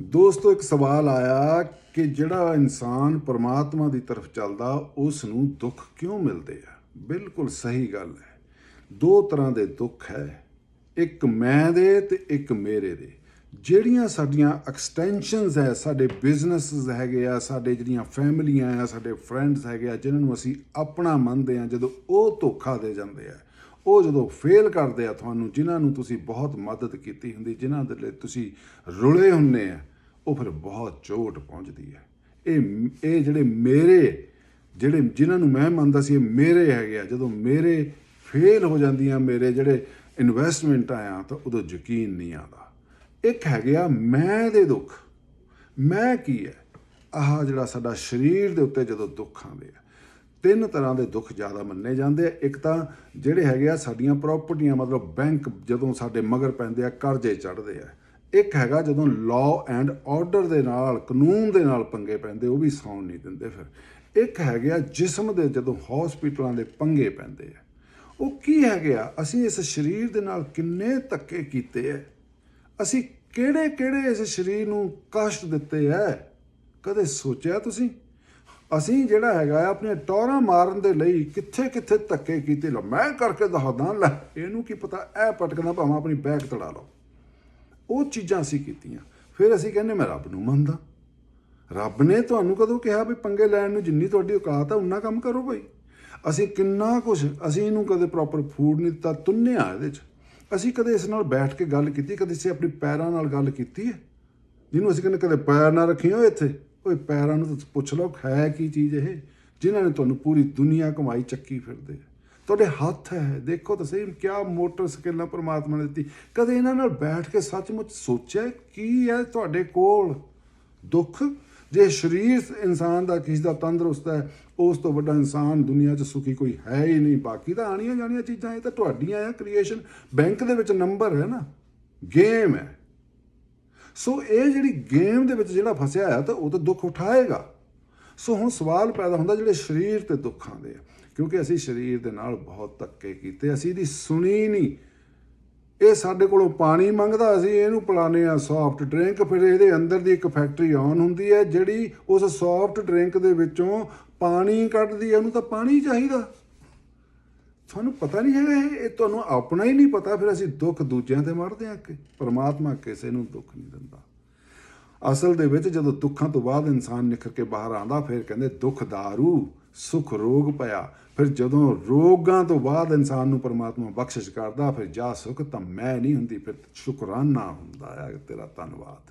ਦੋਸਤੋ, ਇੱਕ ਸਵਾਲ ਆਇਆ ਕਿ ਜਿਹੜਾ ਇਨਸਾਨ ਪਰਮਾਤਮਾ ਦੀ ਤਰਫ ਚੱਲਦਾ ਉਸ ਨੂੰ ਦੁੱਖ ਕਿਉਂ ਮਿਲਦੇ ਆ? ਬਿਲਕੁਲ ਸਹੀ ਗੱਲ ਹੈ। ਦੋ ਤਰ੍ਹਾਂ ਦੇ ਦੁੱਖ ਹੈ। ਇੱਕ ਮੈਂ ਦੇ ਤੇ ਇੱਕ ਮੇਰੇ ਦੇ। ਜਿਹੜੀਆਂ ਸਾਡੀਆਂ ਐਕਸਟੈਂਸ਼ਨਸ ਹੈ, ਸਾਡੇ ਬਿਜ਼ਨੈਸਸ ਹੈਗੇ ਆ, ਸਾਡੇ ਜਿਹੜੀਆਂ ਫੈਮਲੀਆਂ ਆ, ਸਾਡੇ ਫਰੈਂਡਸ ਹੈਗੇ ਆ, ਜਿਨ੍ਹਾਂ ਨੂੰ ਅਸੀਂ ਆਪਣਾ ਮੰਨਦੇ ਆ, ਜਦੋਂ ਉਹ ਧੋਖਾ ਦੇ ਜਾਂਦੇ ਆ, ਉਹ ਜਦੋਂ ਫੇਲ ਕਰਦੇ ਆ ਤੁਹਾਨੂੰ, ਜਿਨ੍ਹਾਂ ਨੂੰ ਤੁਸੀਂ ਬਹੁਤ ਮਦਦ ਕੀਤੀ ਹੁੰਦੀ, ਜਿਨ੍ਹਾਂ ਦੇ ਲਈ ਤੁਸੀਂ ਰੁਲੇ ਹੁੰਨੇ ਆ ਉਹ ਫਿਰ ਬਹੁਤ ਚੋਟ ਪਹੁੰਚਦੀ ਹੈ। ਇਹ ਇਹ ਜਿਹੜੇ ਮੇਰੇ, ਜਿਹੜੇ ਜਿਨ੍ਹਾਂ ਨੂੰ ਮੈਂ ਮੰਨਦਾ ਸੀ, ਇਹ ਮੇਰੇ ਹੈਗੇ ਆ। ਜਦੋਂ ਮੇਰੇ ਫੇਲ ਹੋ ਜਾਂਦੀਆਂ, ਮੇਰੇ ਜਿਹੜੇ ਇਨਵੈਸਟਮੈਂਟ ਆਇਆ, ਤਾਂ ਉਦੋਂ ਯਕੀਨ ਨਹੀਂ ਆਉਂਦਾ। ਇੱਕ ਹੈਗੇ ਆ, ਮੈਂ ਦੇ ਦੁੱਖ। ਮੈਂ ਕੀ ਹੈ? ਆਹ ਜਿਹੜਾ ਸਾਡਾ ਸਰੀਰ ਦੇ ਉੱਤੇ ਜਦੋਂ ਦੁੱਖ ਆਉਂਦੇ ਆ, ਤਿੰਨ ਤਰ੍ਹਾਂ ਦੇ ਦੁੱਖ ਜ਼ਿਆਦਾ ਮੰਨੇ ਜਾਂਦੇ ਆ। ਇੱਕ ਤਾਂ ਜਿਹੜੇ ਹੈਗੇ ਆ, ਸਾਡੀਆਂ ਪ੍ਰਾਪਰਟੀਆਂ ਮਤਲਬ ਬੈਂਕ ਜਦੋਂ ਸਾਡੇ ਮਗਰ ਪੈਂਦੇ ਆ, ਕਰਜ਼ੇ ਚੜ੍ਹਦੇ ਆ। ਇੱਕ ਹੈਗਾ ਜਦੋਂ ਲਾਅ ਐਂਡ ਆਰਡਰ ਦੇ ਨਾਲ, ਕਾਨੂੰਨ ਦੇ ਨਾਲ ਪੰਗੇ ਪੈਂਦੇ, ਉਹ ਵੀ ਸੌਣ ਨਹੀਂ ਦਿੰਦੇ ਫਿਰ। ਇੱਕ ਹੈਗੇ ਆ ਜਿਸਮ ਦੇ ਜਦੋਂ ਹਸਪੀਟਲਾਂ ਦੇ ਪੰਗੇ ਪੈਂਦੇ ਆ। ਉਹ ਕੀ ਹੈਗੇ ਆ? ਅਸੀਂ ਇਸ ਸਰੀਰ ਦੇ ਨਾਲ ਕਿੰਨੇ ਧੱਕੇ ਕੀਤੇ ਆ ਅਸੀਂ ਕਿਹੜੇ ਕਿਹੜੇ ਇਸ ਸਰੀਰ ਨੂੰ ਕਸ਼ਟ ਦਿੱਤੇ ਐ? ਕਦੇ ਸੋਚਿਆ ਤੁਸੀਂ? ਅਸੀਂ ਜਿਹੜਾ ਹੈਗਾ ਆ, ਆਪਣੇ ਟੌਰਾਂ ਮਾਰਨ ਦੇ ਲਈ ਕਿੱਥੇ ਕਿੱਥੇ ਧੱਕੇ ਕੀਤੇ ਲੋ ਮੈਂ ਕਰਕੇ ਦੱਸਦਾ ਲੈ, ਇਹਨੂੰ ਕੀ ਪਤਾ ਇਹ ਪਟਕਦਾ ਭਾਵੇਂ ਆਪਣੀ ਬੈਗ ਤੜਾ ਲਓ। ਉਹ ਚੀਜ਼ਾਂ ਅਸੀਂ ਕੀਤੀਆਂ। ਫਿਰ ਅਸੀਂ ਕਹਿੰਦੇ, ਮੈਂ ਰੱਬ ਨੂੰ ਮੰਨਦਾ। ਰੱਬ ਨੇ ਤੁਹਾਨੂੰ ਕਦੋਂ ਕਿਹਾ ਵੀ ਪੰਗੇ ਲੈਣ ਨੂੰ ਜਿੰਨੀ ਤੁਹਾਡੀ ਔਕਾਤ ਹੈ ਉਨਾ ਕੰਮ ਕਰੋ ਭਾਈ। ਅਸੀਂ ਕਿੰਨਾ ਕੁਝ ਅਸੀਂ ਇਹਨੂੰ ਕਦੇ ਪ੍ਰੋਪਰ ਫੂਡ ਨਹੀਂ ਦਿੱਤਾ ਤੁੰਨਿਆ ਇਹਦੇ 'ਚ। ਅਸੀਂ ਕਦੇ ਇਸ ਨਾਲ ਬੈਠ ਕੇ ਗੱਲ ਕੀਤੀ, ਕਦੇ ਅਸੀਂ ਆਪਣੇ ਪੈਰਾਂ ਨਾਲ ਗੱਲ ਕੀਤੀ ਹੈ। ਜਿਹਨੂੰ ਅਸੀਂ ਕਹਿੰਦੇ ਕਦੇ ਪੈਰ ਨਾ ਰੱਖਿਓ ਇੱਥੇ। ਓਏ ਪੈਰਾਂ ਨੂੰ ਤਾਂ ਪੁੱਛ ਲਓ ਹੈ ਕੀ ਚੀਜ਼ ਇਹ। ਜਿਨ੍ਹਾਂ ਨੇ ਤੁਹਾਨੂੰ ਪੂਰੀ ਦੁਨੀਆ ਕਮਾਈ ਚੱਕੀ ਫਿਰਦੇ ਆ। ਤੁਹਾਡੇ ਹੱਥ ਹੈ। ਦੇਖੋ ਤਾਂ ਸਹੀ, ਕਿਆ ਮੋਟਰ ਸਕਿੱਲਾਂ ਪਰਮਾਤਮਾ ਨੇ ਦਿੱਤੀ। ਕਦੇ ਇਹਨਾਂ ਨਾਲ ਬੈਠ ਕੇ ਸੱਚਮੁੱਚ ਸੋਚਿਆ ਕੀ ਹੈ ਤੁਹਾਡੇ ਕੋਲ ਦੁੱਖ? ਜੇ ਸਰੀਰ ਇਨਸਾਨ ਦਾ, ਕਿਸੇ ਦਾ ਤੰਦਰੁਸਤ ਹੈ, ਉਸ ਤੋਂ ਵੱਡਾ ਇਨਸਾਨ ਦੁਨੀਆ 'ਚ ਸੁਖੀ ਕੋਈ ਹੈ ਹੀ ਨਹੀਂ। ਬਾਕੀ ਤਾਂ ਆਣੀਆਂ ਜਾਣੀਆਂ ਚੀਜ਼ਾਂ, ਇਹ ਤਾਂ ਤੁਹਾਡੀਆਂ ਆ ਕ੍ਰੀਏਸ਼ਨ ਬੈਂਕ ਦੇ ਵਿੱਚ ਨੰਬਰ ਹੈ ਨਾ। ਗੇਮ ਹੈ। ਸੋ ਇਹ ਜਿਹੜੀ ਗੇਮ ਦੇ ਵਿੱਚ ਜਿਹੜਾ ਫਸਿਆ ਆ ਤਾਂ ਉਹ ਤਾਂ ਦੁੱਖ ਉਠਾਏਗਾ। ਸੋ ਹੁਣ ਸਵਾਲ ਪੈਦਾ ਹੁੰਦਾ ਜਿਹੜੇ ਸਰੀਰ ਤੇ ਦੁੱਖ ਆਉਂਦੇ ਆ। ਕਿਉਂਕਿ ਅਸੀਂ ਸਰੀਰ ਦੇ ਨਾਲ ਬਹੁਤ ਧੱਕੇ ਕੀਤੇ, ਅਸੀਂ ਇਹਦੀ ਸੁਣੀ ਨਹੀਂ। ਇਹ ਸਾਡੇ ਕੋਲੋਂ ਪਾਣੀ ਮੰਗਦਾ, ਅਸੀਂ ਇਹਨੂੰ ਪਿਲਾਉਂਦੇ ਆ ਸੌਫਟ ਡਰਿੰਕ ਫਿਰ ਇਹਦੇ ਅੰਦਰ ਦੀ ਇੱਕ ਫੈਕਟਰੀ ਆਨ ਹੁੰਦੀ ਹੈ, ਜਿਹੜੀ ਉਸ ਸੌਫਟ ਡਰਿੰਕ ਦੇ ਵਿੱਚੋਂ ਪਾਣੀ ਕੱਢਦੀ ਹੈ, ਉਹਨੂੰ ਤਾਂ ਪਾਣੀ ਚਾਹੀਦਾ। ਤੁਹਾਨੂੰ ਪਤਾ ਨਹੀਂ ਹੈਗਾ ਇਹ ਤੁਹਾਨੂੰ ਆਪਣਾ ਹੀ ਨਹੀਂ ਪਤਾ, ਫਿਰ ਅਸੀਂ ਦੁੱਖ ਦੂਜਿਆਂ ਤੇ ਮੜਦੇ ਆ ਕਿ ਪਰਮਾਤਮਾ ਕਿਸੇ ਨੂੰ ਦੁੱਖ ਨਹੀਂ ਦਿੰਦਾ। ਅਸਲ ਦੇ ਵਿੱਚ ਜਦੋਂ ਦੁੱਖਾਂ ਤੋਂ ਬਾਅਦ ਇਨਸਾਨ ਨਿਖਰ ਕੇ ਬਾਹਰ ਆਂਦਾ ਫਿਰ ਕਹਿੰਦੇ ਦੁੱਖ ਦਾਰੂ। ਸੁਖ ਰੋਗ ਪਿਆ। ਫਿਰ ਜਦੋਂ ਰੋਗਾਂ ਤੋਂ ਬਾਅਦ ਇਨਸਾਨ ਨੂੰ ਪਰਮਾਤਮਾ ਬਖਸ਼ਿਸ਼ ਕਰਦਾ, ਫਿਰ ਜਾ ਸੁਖ ਤਾਂ ਮੈਂ ਨਹੀਂ ਹੁੰਦੀ, ਫਿਰ ਸ਼ੁਕਰਾਨਾ ਹੁੰਦਾ ਹੈ ਤੇਰਾ ਧੰਨਵਾਦ।